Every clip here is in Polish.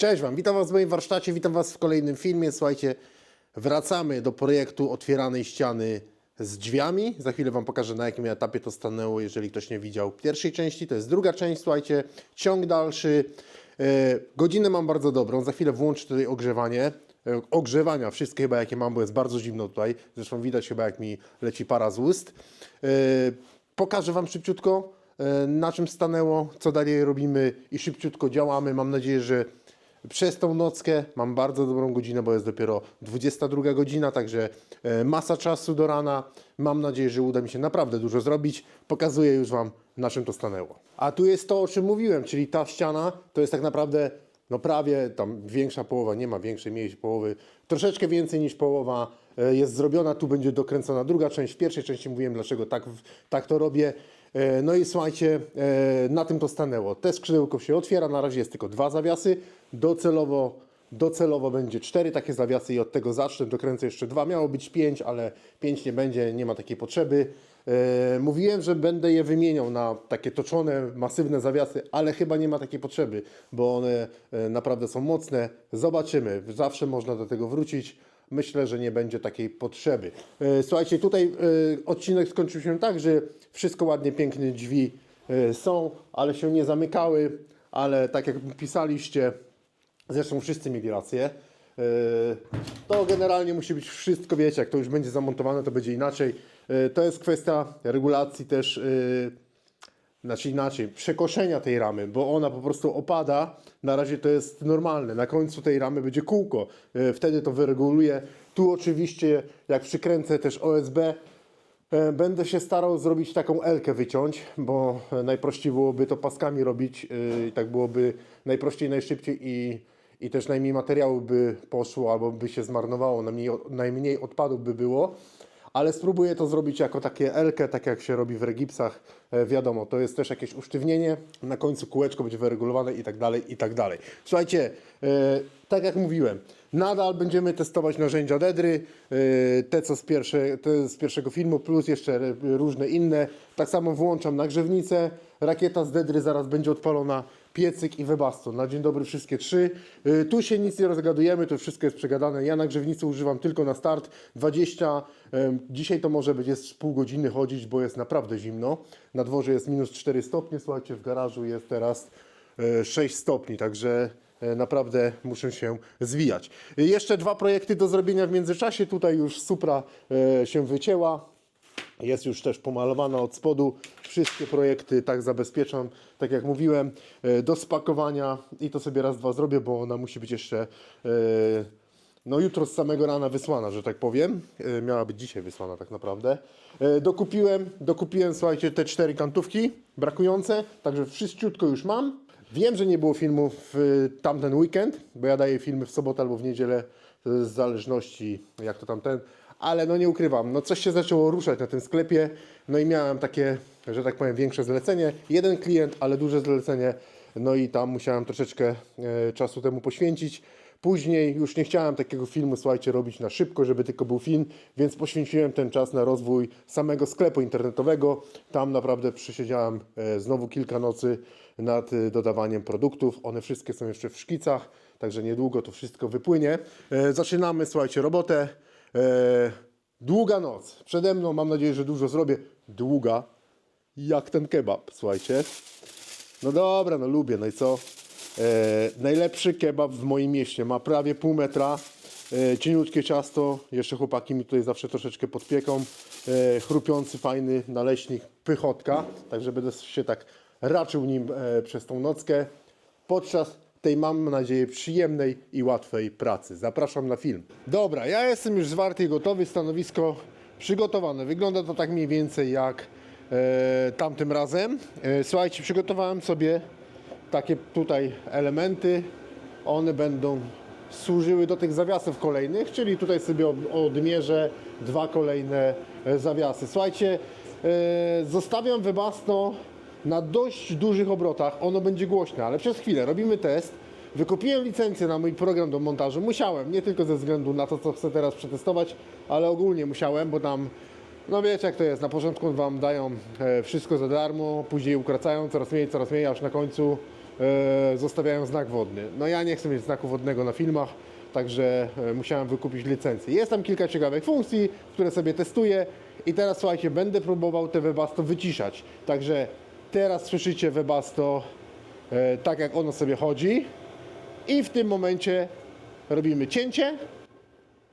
Cześć Wam, witam Was w moim warsztacie, witam Was w kolejnym filmie. Słuchajcie, wracamy do projektu otwieranej ściany z drzwiami. Za chwilę Wam pokażę na jakim etapie to stanęło, jeżeli ktoś nie widział pierwszej części. To jest druga część, słuchajcie, ciąg dalszy. E, godzinę mam bardzo dobrą, za chwilę włączę tutaj ogrzewanie. E, Ogrzewania, wszystkie chyba jakie mam, bo jest bardzo zimno tutaj. Zresztą widać chyba jak mi leci para z ust. E, Pokażę Wam szybciutko, na czym stanęło, co dalej robimy i szybciutko działamy. Mam nadzieję, że przez tą nockę mam bardzo dobrą godzinę, bo jest dopiero 22 godzina, także e, masa czasu do rana. Mam nadzieję, że uda mi się naprawdę dużo zrobić. Pokazuję już Wam, na czym to stanęło. A tu jest to, o czym mówiłem, czyli ta ściana to jest tak naprawdę no prawie tam większa połowa, nie ma większej, mniejszej połowy, troszeczkę więcej niż połowa e, jest zrobiona. Tu będzie dokręcona druga część. W pierwszej części mówiłem, dlaczego tak, tak to robię. E, No i słuchajcie, e, na tym to stanęło. Te skrzydełko się otwiera, na razie jest tylko dwa zawiasy. Docelowo, docelowo będzie cztery takie zawiasy i od tego zacznę. Dokręcę jeszcze dwa. Miało być pięć, ale pięć nie będzie, nie ma takiej potrzeby. E, Mówiłem, że będę je wymieniał na takie toczone, masywne zawiasy, ale chyba nie ma takiej potrzeby, bo one naprawdę są mocne. Zobaczymy. Zawsze można do tego wrócić. Myślę, że nie będzie takiej potrzeby. E, Słuchajcie, tutaj e, odcinek skończył się tak, że wszystko ładnie, pięknie drzwi e, są, ale się nie zamykały, ale tak jak pisaliście, zresztą wszyscy mieli rację, to generalnie musi być wszystko, wiecie, jak to już będzie zamontowane, to będzie inaczej. To jest kwestia regulacji też znaczy inaczej, przekoszenia tej ramy, bo ona po prostu opada. Na razie to jest normalne. Na końcu tej ramy będzie kółko. E, Wtedy to wyreguluję. Tu oczywiście, jak przykręcę też OSB, e, będę się starał zrobić taką elkę wyciąć, bo najprościej byłoby to paskami robić e, i tak byłoby najprościej, najszybciej i, i też najmniej materiału by poszło albo by się zmarnowało, najmniej, najmniej odpadów by było ale spróbuję to zrobić jako takie elkę, tak jak się robi w regipsach. E, wiadomo, to jest też jakieś usztywnienie, na końcu kółeczko będzie wyregulowane i tak dalej, i tak dalej. Słuchajcie, e, tak jak mówiłem, nadal będziemy testować narzędzia Dedry, e, te co z, pierwsze, te z pierwszego filmu, plus jeszcze różne inne. Tak samo włączam nagrzewnicę, rakieta z Dedry zaraz będzie odpalona, piecyk i webaston. Na dzień dobry wszystkie trzy. Y, Tu się nic nie rozgadujemy, to wszystko jest przegadane. Ja na grzewnicy używam tylko na start. 20, em, dzisiaj to może jest z pół godziny chodzić, bo jest naprawdę zimno. Na dworze jest minus 4 stopnie, słuchajcie, w garażu jest teraz e, 6 stopni, także e, naprawdę muszę się zwijać. Y, Jeszcze dwa projekty do zrobienia w międzyczasie. Tutaj już Supra e, się wycięła. Jest już też pomalowana od spodu. Wszystkie projekty tak zabezpieczam, tak jak mówiłem, e, do spakowania i to sobie raz, dwa zrobię, bo ona musi być jeszcze e, no jutro z samego rana wysłana, że tak powiem. E, Miała być dzisiaj wysłana tak naprawdę. Dokupiłem, dokupiłem, słuchajcie, te cztery kantówki brakujące, także wszystciutko już mam. Wiem, że nie było filmu w tamten weekend, bo ja daję filmy w sobotę albo w niedzielę, z zależności jak to tamten, ale no nie ukrywam, no coś się zaczęło ruszać na tym sklepie, no i miałem takie, że tak powiem, większe zlecenie. Jeden klient, ale duże zlecenie, no i tam musiałem troszeczkę e, czasu temu poświęcić. Później już nie chciałem takiego filmu, słuchajcie, robić na szybko, żeby tylko był film, więc poświęciłem ten czas na rozwój samego sklepu internetowego. Tam naprawdę przesiedziałem e, znowu kilka nocy nad e, dodawaniem produktów. One wszystkie są jeszcze w szkicach, także niedługo to wszystko wypłynie. E, Zaczynamy, słuchajcie, robotę. E, Długa noc. Przede mną mam nadzieję, że dużo zrobię. Długa jak ten kebab, słuchajcie. No dobra, no lubię, no i co? E, najlepszy kebab w moim mieście. Ma prawie pół metra. E, cieniutkie ciasto. Jeszcze chłopaki mi tutaj zawsze troszeczkę podpieką. E, chrupiący, fajny naleśnik, pychotka. Także będę się tak raczył nim e, przez tą nockę. Podczas tej mam nadzieję przyjemnej i łatwej pracy. Zapraszam na film. Dobra, ja jestem już zwarty i gotowy. Stanowisko przygotowane. Wygląda to tak mniej więcej jak e, tamtym razem. E, słuchajcie, przygotowałem sobie takie tutaj elementy. One będą służyły do tych zawiasów kolejnych, czyli tutaj sobie od- odmierzę dwa kolejne e, zawiasy. Słuchajcie, e, zostawiam wybasno na dość dużych obrotach. Ono będzie głośne, ale przez chwilę robimy test. Wykupiłem licencję na mój program do montażu. Musiałem, nie tylko ze względu na to, co chcę teraz przetestować, ale ogólnie musiałem, bo tam no wiecie jak to jest, na początku Wam dają e, wszystko za darmo, później ukracają coraz mniej, coraz mniej, aż na końcu e, zostawiają znak wodny. No ja nie chcę mieć znaku wodnego na filmach, także e, musiałem wykupić licencję. Jest tam kilka ciekawych funkcji, które sobie testuję i teraz słuchajcie, będę próbował te Webasto wyciszać. Także teraz słyszycie Webasto e, tak jak ono sobie chodzi i w tym momencie robimy cięcie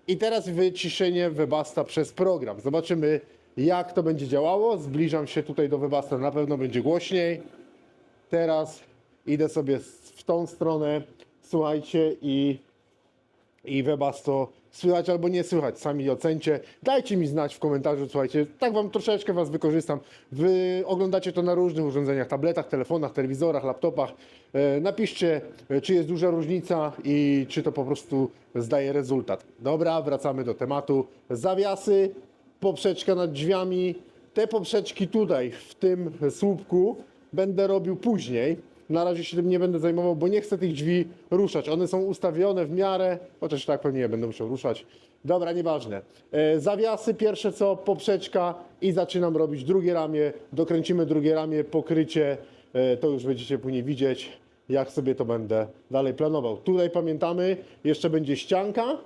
i teraz wyciszenie Webasta przez program. Zobaczymy, jak to będzie działało. Zbliżam się tutaj do Webasta, na pewno będzie głośniej. Teraz idę sobie w tą stronę, słuchajcie, i, i Webasto słychać albo nie słychać. Sami ocencie. Dajcie mi znać w komentarzu, słuchajcie. Tak wam troszeczkę was wykorzystam. Wy oglądacie to na różnych urządzeniach, tabletach, telefonach, telewizorach, laptopach. E, napiszcie, e, czy jest duża różnica i czy to po prostu zdaje rezultat. Dobra, wracamy do tematu. Zawiasy, poprzeczka nad drzwiami. Te poprzeczki tutaj, w tym słupku, będę robił później. Na razie się tym nie będę zajmował, bo nie chcę tych drzwi ruszać. One są ustawione w miarę, chociaż tak pewnie nie będę musiał ruszać. Dobra, nieważne. E, zawiasy, pierwsze co, poprzeczka i zaczynam robić drugie ramię. Dokręcimy drugie ramię, pokrycie. E, to już będziecie później widzieć, jak sobie to będę dalej planował. Tutaj pamiętamy, jeszcze będzie ścianka,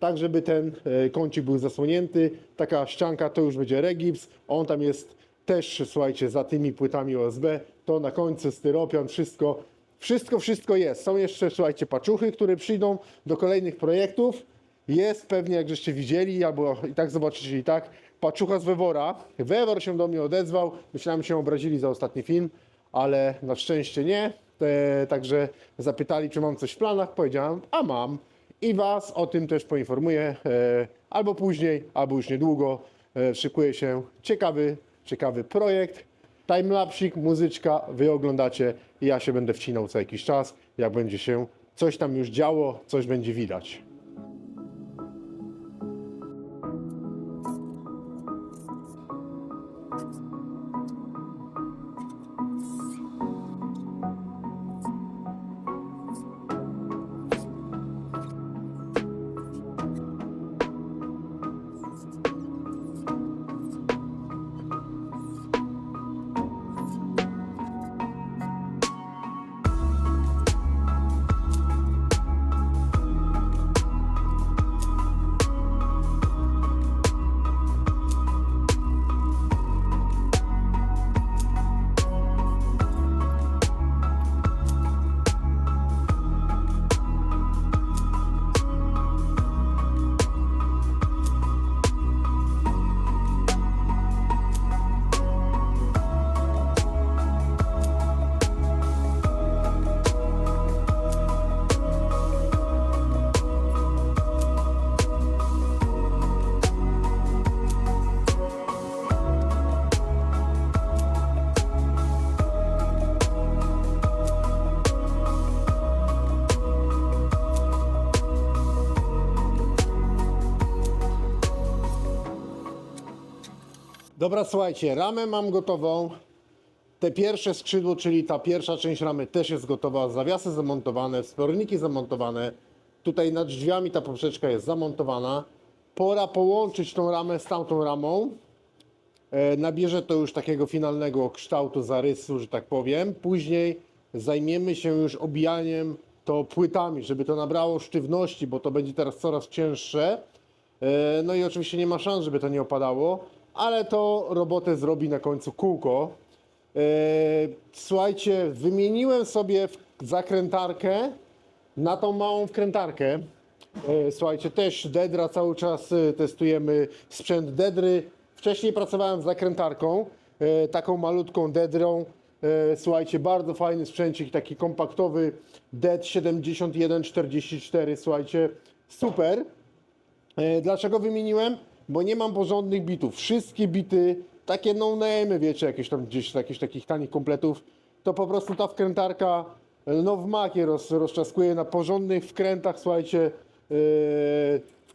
tak żeby ten e, kącik był zasłonięty. Taka ścianka to już będzie regips. On tam jest też, słuchajcie, za tymi płytami OSB. To na końcu styropian, wszystko, wszystko, wszystko jest. Są jeszcze, słuchajcie, paczuchy, które przyjdą do kolejnych projektów. Jest pewnie, jak żeście widzieli, albo i tak zobaczycie i tak, paczucha z Wewora. Wewor się do mnie odezwał. Myślałem, że się obrazili za ostatni film, ale na szczęście nie. E, także zapytali, czy mam coś w planach. Powiedziałem, a mam. I Was o tym też poinformuję e, albo później, albo już niedługo. E, szykuje się ciekawy, ciekawy projekt. Timelapsik, muzyczka, Wy oglądacie i ja się będę wcinał co jakiś czas, jak będzie się coś tam już działo, coś będzie widać. Dobra, słuchajcie, ramę mam gotową. Te pierwsze skrzydło, czyli ta pierwsza część ramy też jest gotowa. Zawiasy zamontowane, wsporniki zamontowane. Tutaj nad drzwiami ta poprzeczka jest zamontowana. Pora połączyć tą ramę z tamtą ramą. E, nabierze to już takiego finalnego kształtu, zarysu, że tak powiem. Później zajmiemy się już obijaniem to płytami, żeby to nabrało sztywności, bo to będzie teraz coraz cięższe. E, No i oczywiście nie ma szans, żeby to nie opadało, ale to robotę zrobi na końcu kółko. E, Słuchajcie, wymieniłem sobie zakrętarkę na tą małą wkrętarkę. E, Słuchajcie, też Dedra cały czas e, testujemy sprzęt Dedry. Wcześniej pracowałem z zakrętarką, taką malutką Dedrą. Słuchajcie, bardzo fajny sprzęcik, taki kompaktowy DED 7144, słuchajcie, super. Dlaczego wymieniłem? Bo nie mam porządnych bitów. Wszystkie bity, takie no name, wiecie, jakieś tam gdzieś jakichś takich tanich kompletów, to po prostu ta wkrętarka e, no w makie roz, rozczaskuje na porządnych wkrętach, słuchajcie, yy,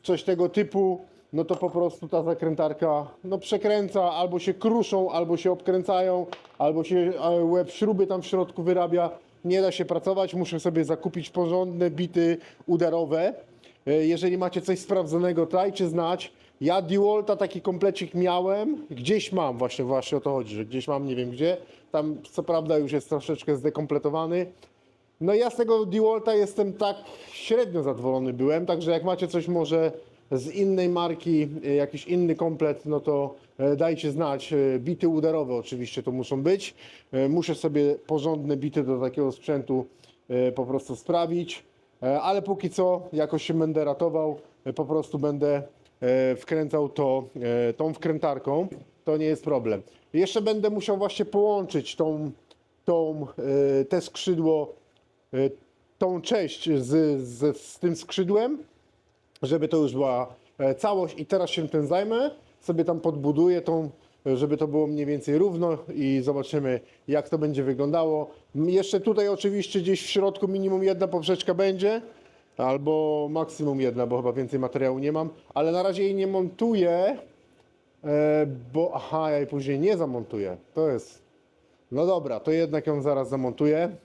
coś tego typu, no to po prostu ta zakrętarka no przekręca, albo się kruszą, albo się obkręcają, albo się e, łeb śruby tam w środku wyrabia. Nie da się pracować, muszę sobie zakupić porządne bity udarowe. E, Jeżeli macie coś sprawdzonego, dajcie znać. Ja Dewalta taki komplecik miałem, gdzieś mam, właśnie, właśnie o to chodzi, że gdzieś mam, nie wiem gdzie. Tam co prawda już jest troszeczkę zdekompletowany. No ja z tego DeWalta jestem tak średnio zadowolony byłem, także jak macie coś może z innej marki, y, jakiś inny komplet, no to e, dajcie znać. E, Bity uderowe oczywiście to muszą być. E, Muszę sobie porządne bity do takiego sprzętu e, po prostu sprawić, E, ale póki co jakoś się będę ratował, e, po prostu będę e, wkręcał to e, tą wkrętarką, to nie jest problem. Jeszcze będę musiał właśnie połączyć tą, tą, e, te skrzydło, e, tą część z, z, z tym skrzydłem, żeby to już była e, całość i teraz się tym zajmę, sobie tam podbuduję tą, e, żeby to było mniej więcej równo i zobaczymy jak to będzie wyglądało. Jeszcze tutaj oczywiście gdzieś w środku minimum jedna poprzeczka będzie, albo maksimum jedna, bo chyba więcej materiału nie mam, ale na razie jej nie montuję, e, bo aha, ja jej później nie zamontuję. To jest, no dobra, to jednak ją zaraz zamontuję.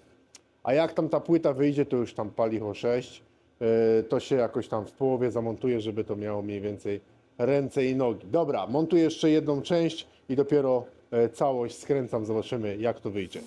A jak tam ta płyta wyjdzie, to już tam pali o 6. Yy, to się jakoś tam w połowie zamontuje, żeby to miało mniej więcej ręce i nogi. Dobra, montuję jeszcze jedną część i dopiero e, całość skręcam, zobaczymy jak to wyjdzie.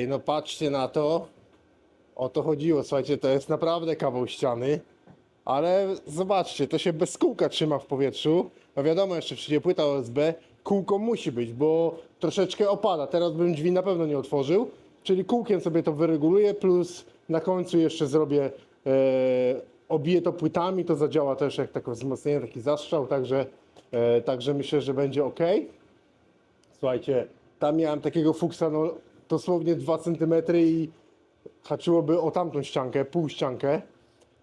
Ej, no patrzcie na to. O to chodziło, słuchajcie, to jest naprawdę kawał ściany. Ale zobaczcie, to się bez kółka trzyma w powietrzu. No wiadomo, jeszcze przyjdzie płyta OSB. Kółko musi być, bo troszeczkę opada. Teraz bym drzwi na pewno nie otworzył. Czyli kółkiem sobie to wyreguluję, plus na końcu jeszcze zrobię, e, obiję to płytami, to zadziała też jak takie wzmocnienie, taki zastrzał, także, e, także myślę, że będzie ok. Słuchajcie, tam miałem takiego fuksa, no dosłownie 2 cm i haczyłoby o tamtą ściankę, pół ściankę.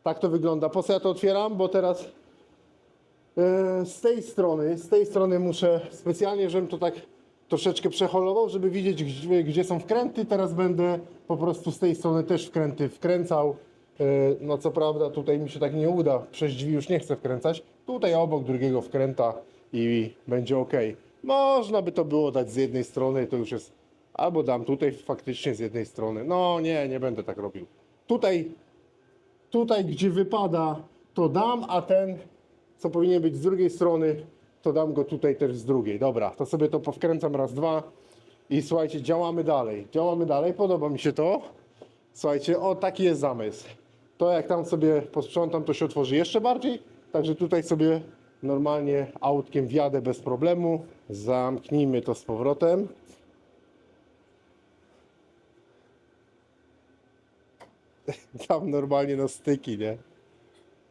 Tak to wygląda. Po co ja to otwieram? Bo teraz e, z tej strony, z tej strony muszę specjalnie, żebym to tak troszeczkę przeholował, żeby widzieć, gdzie, są wkręty. Teraz będę po prostu z tej strony też wkręty wkręcał. E, No co prawda tutaj mi się tak nie uda, przez drzwi już nie chcę wkręcać. Tutaj obok drugiego wkręta i będzie ok. Można by to było dać z jednej strony, to już jest, albo dam tutaj faktycznie z jednej strony. No nie, nie będę tak robił. Tutaj tutaj, gdzie wypada, to dam, a ten, co powinien być z drugiej strony, to dam go tutaj też z drugiej. Dobra, to sobie to powkręcam raz, dwa i słuchajcie, działamy dalej. Działamy dalej, podoba mi się to. Słuchajcie, o taki jest zamysł. To jak tam sobie posprzątam, to się otworzy jeszcze bardziej. Także tutaj sobie normalnie autkiem wjadę bez problemu. Zamknijmy to z powrotem. Tam normalnie na styki, nie?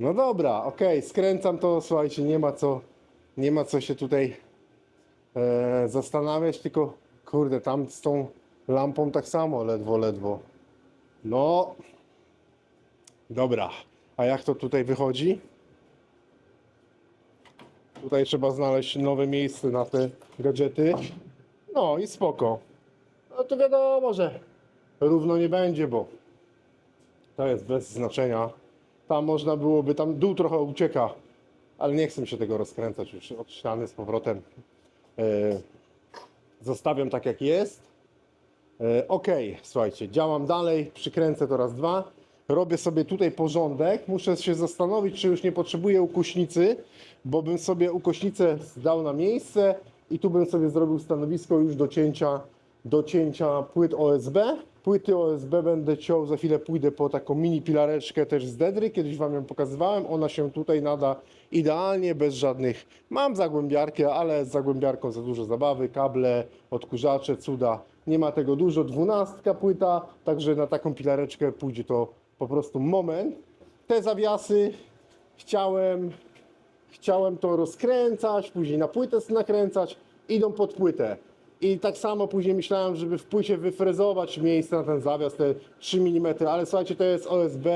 No dobra, okej, skręcam to, słuchajcie, nie ma co, nie ma co się tutaj e, zastanawiać, tylko kurde, tam z tą lampą tak samo, ledwo, ledwo. No, dobra, a jak to tutaj wychodzi? Tutaj trzeba znaleźć nowe miejsce na te gadżety. No i spoko. No to wiadomo, że równo nie będzie, bo to jest bez znaczenia. Tam można byłoby, tam dół trochę ucieka, ale nie chcę się tego rozkręcać już od ściany z powrotem. E, zostawiam tak jak jest. E, ok, słuchajcie, działam dalej, przykręcę to raz, dwa. Robię sobie tutaj porządek. Muszę się zastanowić, czy już nie potrzebuję ukośnicy, bo bym sobie ukośnicę zdał na miejsce i tu bym sobie zrobił stanowisko już do cięcia, do cięcia płyt OSB. Płyty OSB będę ciął, za chwilę pójdę po taką mini pilareczkę też z Dedry, kiedyś Wam ją pokazywałem. Ona się tutaj nada idealnie, bez żadnych... Mam zagłębiarkę, ale z zagłębiarką za dużo zabawy, kable, odkurzacze, cuda. Nie ma tego dużo, dwunastka płyta, także na taką pilareczkę pójdzie to po prostu moment. Te zawiasy chciałem, chciałem to rozkręcać, później na płytę nakręcać, idą pod płytę. I tak samo później myślałem, żeby w płycie wyfrezować miejsce na ten zawias, te 3 mm, ale słuchajcie, to jest OSB,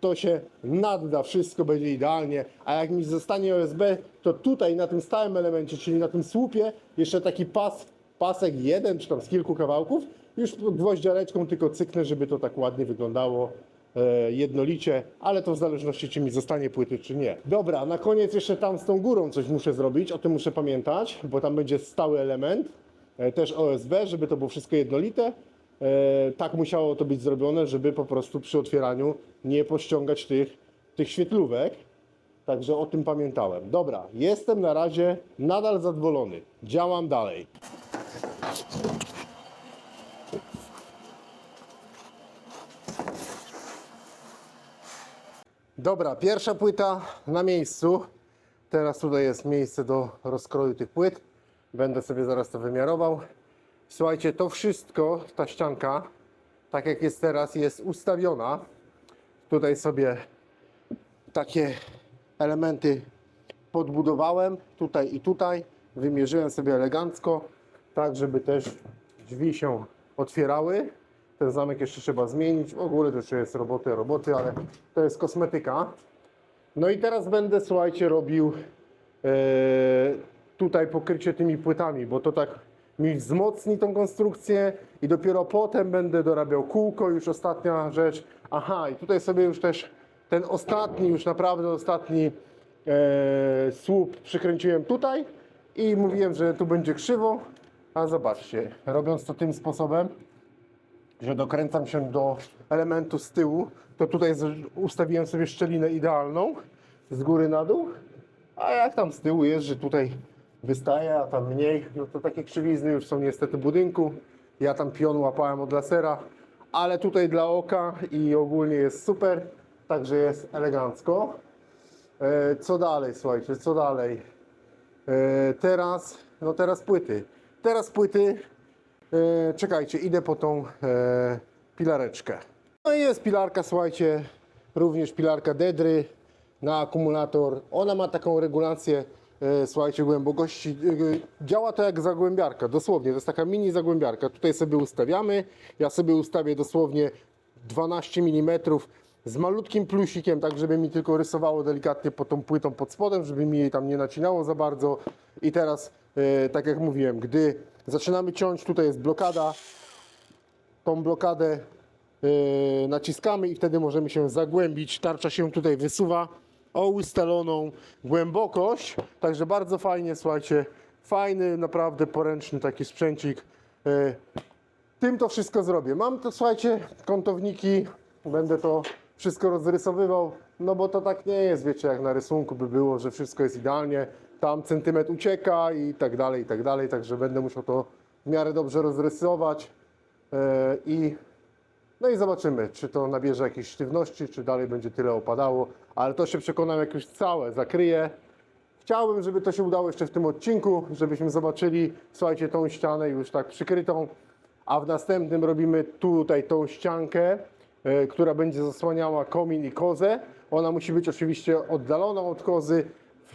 to się nadda, wszystko będzie idealnie, a jak mi zostanie OSB, to tutaj na tym stałym elemencie, czyli na tym słupie, jeszcze taki pas, pasek jeden, czy tam z kilku kawałków, już gwoździareczką tylko cyknę, żeby to tak ładnie wyglądało e, jednolicie, ale to w zależności czy mi zostanie płyty czy nie. Dobra, na koniec jeszcze tam z tą górą coś muszę zrobić, o tym muszę pamiętać, bo tam będzie stały element, też OSB, żeby to było wszystko jednolite. E, tak musiało to być zrobione, żeby po prostu przy otwieraniu nie pościągać tych, tych świetlówek. Także o tym pamiętałem. Dobra, jestem na razie nadal zadowolony. Działam dalej. Dobra, pierwsza płyta na miejscu. Teraz tutaj jest miejsce do rozkroju tych płyt. Będę sobie zaraz to wymiarował. Słuchajcie, to wszystko, ta ścianka, tak jak jest teraz, jest ustawiona. Tutaj sobie takie elementy podbudowałem, tutaj i tutaj. Wymierzyłem sobie elegancko, tak żeby też drzwi się otwierały. Ten zamek jeszcze trzeba zmienić. W ogóle to jeszcze jest roboty, roboty, ale to jest kosmetyka. No i teraz będę, słuchajcie, robił e, tutaj pokrycie tymi płytami, bo to tak mi wzmocni tą konstrukcję i dopiero potem będę dorabiał kółko, już ostatnia rzecz. Aha, i tutaj sobie już też ten ostatni, już naprawdę ostatni e, słup przykręciłem tutaj i mówiłem, że tu będzie krzywo, a zobaczcie, robiąc to tym sposobem, że dokręcam się do elementu z tyłu, to tutaj ustawiłem sobie szczelinę idealną z góry na dół, a jak tam z tyłu jest, że tutaj wystaje, a tam mniej, no to takie krzywizny już są niestety budynku. Ja tam pion łapałem od lasera, ale tutaj dla oka i ogólnie jest super, także jest elegancko. E, co dalej, słuchajcie, co dalej? E, teraz, no teraz płyty. Teraz płyty E, czekajcie, idę po tą pilareczkę. No i jest pilarka, słuchajcie, również pilarka Dedry na akumulator. Ona ma taką regulację, słuchajcie, głębokości. E, działa to jak zagłębiarka, dosłownie. To jest taka mini zagłębiarka. Tutaj sobie ustawiamy. Ja sobie ustawię dosłownie 12 mm z malutkim plusikiem, tak żeby mi tylko rysowało delikatnie pod tą płytą pod spodem, żeby mi jej tam nie nacinało za bardzo. I teraz, e, tak jak mówiłem, gdy zaczynamy ciąć, tutaj jest blokada, tą blokadę e, naciskamy i wtedy możemy się zagłębić. Tarcza się tutaj wysuwa o ustaloną głębokość, także bardzo fajnie, słuchajcie, fajny, naprawdę poręczny taki sprzęcik. E, tym to wszystko zrobię. Mam to, słuchajcie, kątowniki, będę to wszystko rozrysowywał, no bo to tak nie jest, wiecie, jak na rysunku by było, że wszystko jest idealnie, tam centymetr ucieka i tak dalej, i tak dalej, także będę musiał to w miarę dobrze rozrysować e, i no i zobaczymy, czy to nabierze jakiejś sztywności, czy dalej będzie tyle opadało, ale to się przekonam, jak już całe zakryję. Chciałbym, żeby to się udało jeszcze w tym odcinku, żebyśmy zobaczyli, słuchajcie, tą ścianę już tak przykrytą, a w następnym robimy tutaj tą ściankę, e, która będzie zasłaniała komin i kozę. Ona musi być oczywiście oddalona od kozy.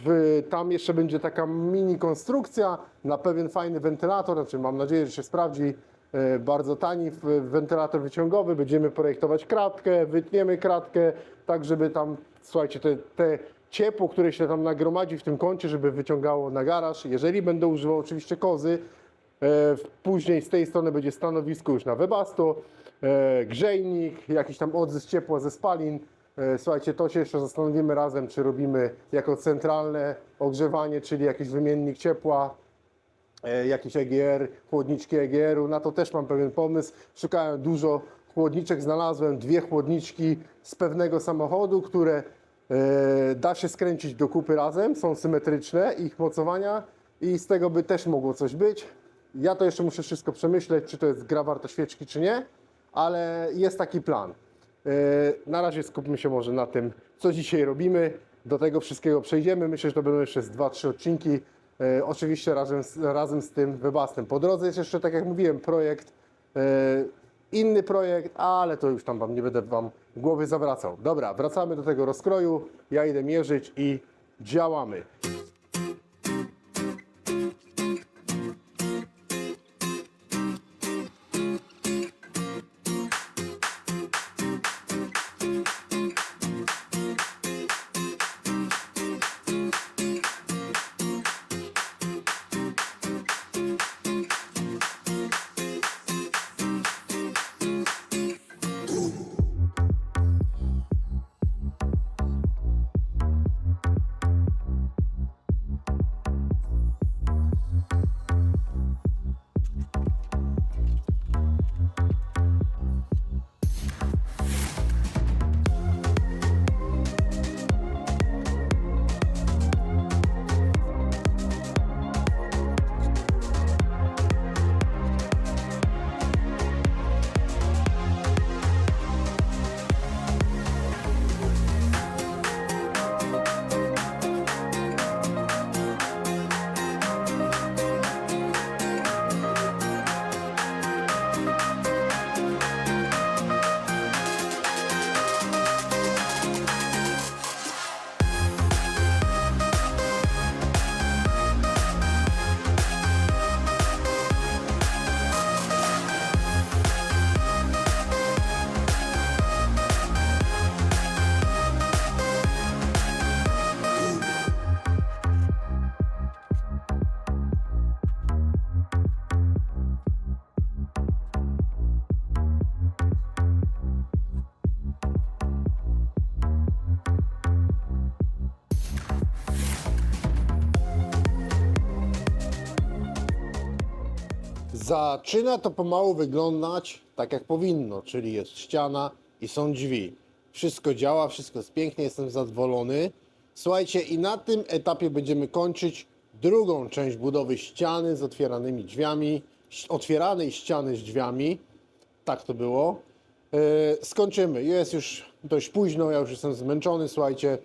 W, tam jeszcze będzie taka mini konstrukcja na pewien fajny wentylator, znaczy mam nadzieję, że się sprawdzi. E, Bardzo tani wentylator wyciągowy. Będziemy projektować kratkę, wytniemy kratkę, tak żeby tam, słuchajcie, te, te ciepło, które się tam nagromadzi w tym kącie, żeby wyciągało na garaż. Jeżeli będę używał oczywiście kozy, E, Później z tej strony będzie stanowisko już na webasto, e, grzejnik, jakiś tam odzysk ciepła ze spalin. Słuchajcie, to się jeszcze zastanowimy razem, czy robimy jako centralne ogrzewanie, czyli jakiś wymiennik ciepła, jakiś EGR, chłodniczki EGR-u. Na to też mam pewien pomysł. Szukałem dużo chłodniczek, znalazłem dwie chłodniczki z pewnego samochodu, które e, da się skręcić do kupy razem, są symetryczne, ich mocowania i z tego by też mogło coś być. Ja to jeszcze muszę wszystko przemyśleć, czy to jest gra warta świeczki, czy nie, ale jest taki plan. E, Na razie skupmy się może na tym, co dzisiaj robimy. Do tego wszystkiego przejdziemy. Myślę, że to będą jeszcze z 2-3 odcinki. E, Oczywiście razem z, razem z tym wybastem. Po drodze jest jeszcze, tak jak mówiłem, projekt, e, inny projekt, ale to już tam Wam nie będę Wam głowy zawracał. Dobra, wracamy do tego rozkroju. Ja idę mierzyć i działamy. Zaczyna to pomału wyglądać tak jak powinno, czyli jest ściana i są drzwi. Wszystko działa, wszystko jest pięknie, jestem zadowolony. Słuchajcie, i na tym etapie będziemy kończyć drugą część budowy ściany z otwieranymi drzwiami, otwieranej ściany z drzwiami. Tak to było. E, skończymy. Jest już dość późno, ja już jestem zmęczony, słuchajcie.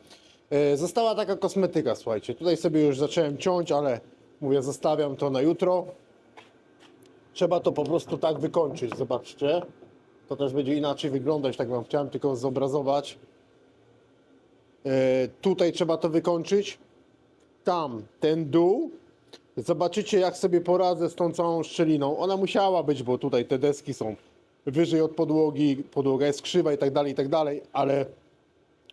E, została taka kosmetyka, słuchajcie. Tutaj sobie już zacząłem ciąć, ale mówię, zostawiam to na jutro. Trzeba to po prostu tak wykończyć, zobaczcie. To też będzie inaczej wyglądać, tak wam chciałem tylko zobrazować. E, tutaj trzeba to wykończyć. Tam ten dół. Zobaczycie, jak sobie poradzę z tą całą szczeliną. Ona musiała być, bo tutaj te deski są wyżej od podłogi, podłoga jest krzywa i tak dalej, i tak dalej, ale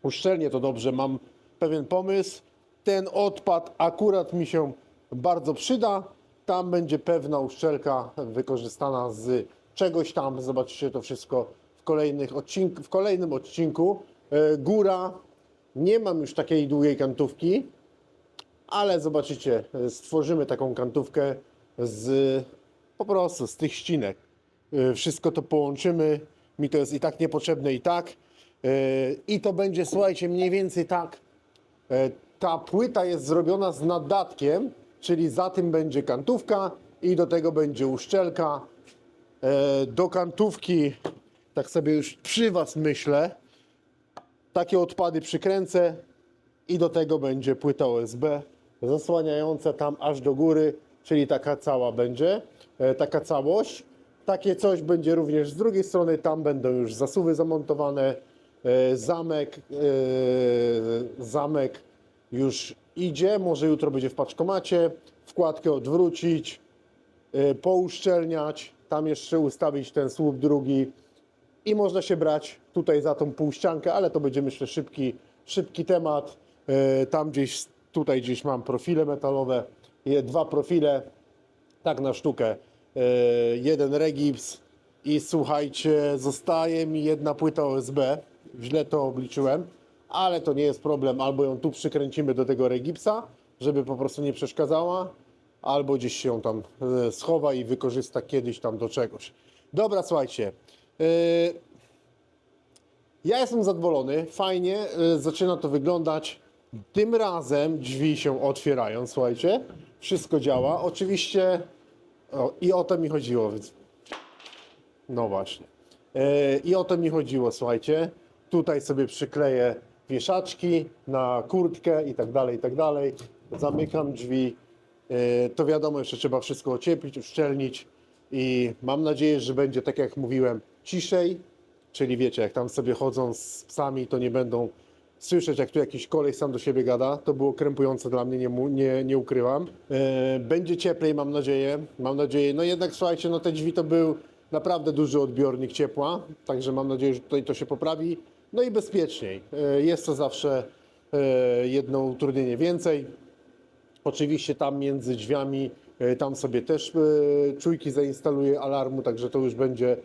uszczelnię to dobrze. Mam pewien pomysł. Ten odpad akurat mi się bardzo przyda. Tam będzie pewna uszczelka wykorzystana z czegoś tam. Zobaczycie to wszystko w, kolejnych odcink- w kolejnym odcinku. E, Góra. Nie mam już takiej długiej kantówki, ale zobaczycie, e, stworzymy taką kantówkę z po prostu z tych ścinek. E, Wszystko to połączymy. Mi to jest i tak niepotrzebne, i tak. I to będzie, słuchajcie, mniej więcej tak. Ta płyta jest zrobiona z nadatkiem, czyli za tym będzie kantówka i do tego będzie uszczelka. E, Do kantówki, tak sobie już przy Was myślę, takie odpady przykręcę i do tego będzie płyta USB zasłaniająca tam aż do góry, czyli taka cała będzie, e, taka całość. Takie coś będzie również z drugiej strony, tam będą już zasuwy zamontowane, e, zamek, zamek już idzie, może jutro będzie w paczkomacie, wkładkę odwrócić, e, pouszczelniać, tam jeszcze ustawić ten słup drugi, i można się brać tutaj za tą półściankę, ale to będzie myślę szybki, szybki temat. E, Tam gdzieś, tutaj gdzieś mam profile metalowe, dwa profile, tak na sztukę, E, jeden regips i słuchajcie, zostaje mi jedna płyta OSB, źle to obliczyłem, ale to nie jest problem, albo ją tu przykręcimy do tego regipsa, żeby po prostu nie przeszkadzała, albo gdzieś się ją tam e, schowa i wykorzysta kiedyś tam do czegoś. Dobra, słuchajcie, e, ja jestem zadowolony, fajnie y, zaczyna to wyglądać. Tym razem drzwi się otwierają, słuchajcie. Wszystko działa. Oczywiście o, i o to mi chodziło. No właśnie. I o to mi chodziło, słuchajcie. Tutaj sobie przykleję wieszaczki na kurtkę i tak dalej, i tak dalej. Zamykam drzwi. Y, To wiadomo, jeszcze trzeba wszystko ocieplić, uszczelnić i mam nadzieję, że będzie tak jak mówiłem, ciszej, Czyli wiecie, jak tam sobie chodzą z psami, to nie będą słyszeć, jak tu jakiś kolej sam do siebie gada. To było krępujące dla mnie, nie, nie, nie ukrywam. E, będzie cieplej, mam nadzieję. Mam nadzieję. No jednak słuchajcie, no te drzwi to był naprawdę duży odbiornik ciepła, także mam nadzieję, że tutaj to się poprawi. No i bezpieczniej. E, jest to zawsze e, jedno utrudnienie więcej. Oczywiście tam między drzwiami, e, tam sobie też czujki zainstaluję alarmu, także to już będzie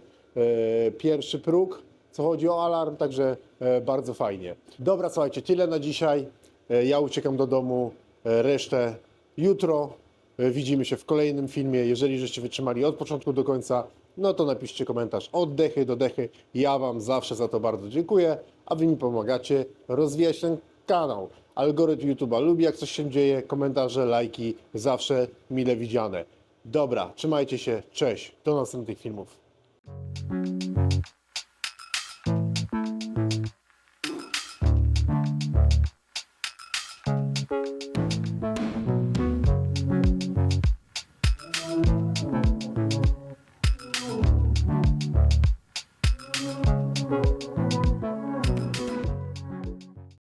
pierwszy próg, co chodzi o alarm, także bardzo fajnie. Dobra, słuchajcie, tyle na dzisiaj. Ja uciekam do domu, resztę jutro. Widzimy się w kolejnym filmie. Jeżeli żeście wytrzymali od początku do końca, no to napiszcie komentarz od dechy do dechy. Ja Wam zawsze za to bardzo dziękuję, a Wy mi pomagacie rozwijać ten kanał. Algorytm YouTube'a lubi, jak coś się dzieje, komentarze, lajki, zawsze mile widziane. Dobra, trzymajcie się, cześć, do następnych filmów.